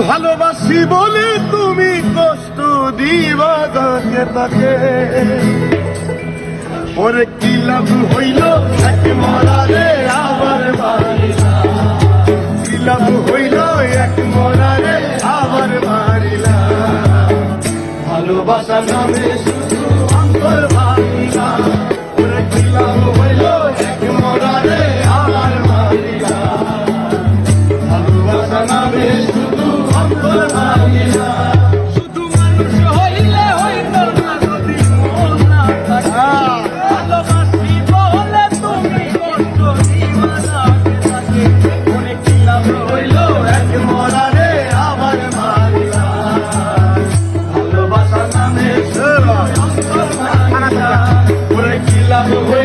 ভালোবাসি বলে তুমি কষ্ট দিবা তাকে তাকে। ওরে কি লাভ হইল এক মরারে আবার কি লাভ হইল এক মরারে আবার মারিলা ভালোবাসা নামে 그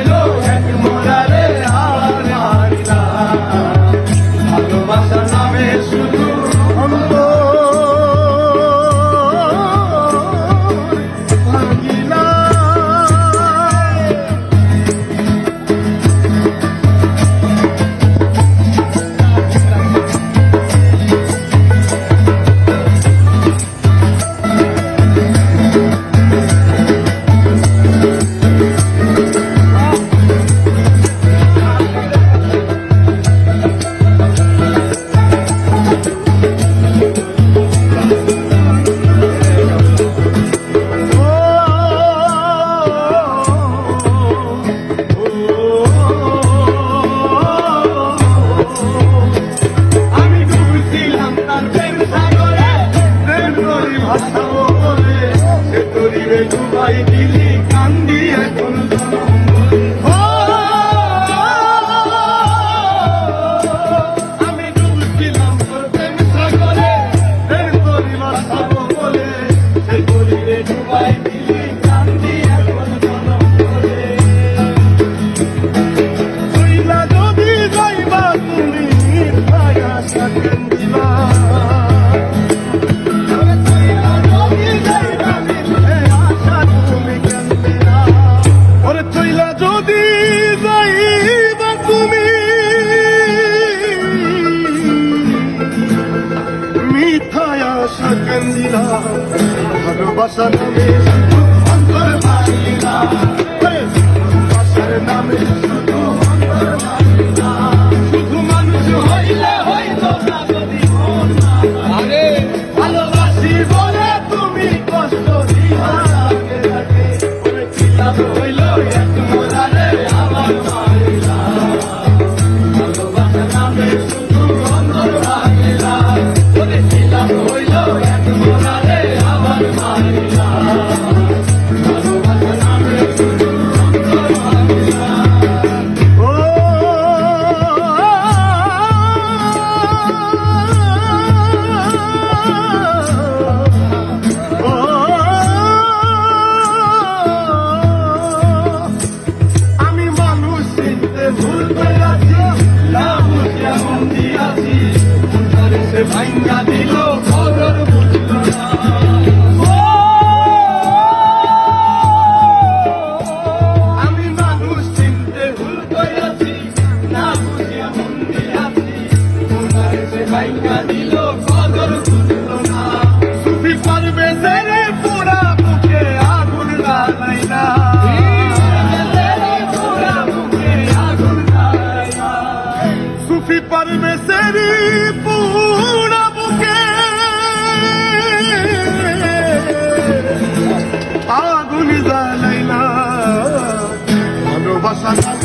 ভালোবাসা নামে অন্তর পাইলা ভালোবাসার নামে Venga, Fi parmeseri pura buke Aguni zalaina Ano basana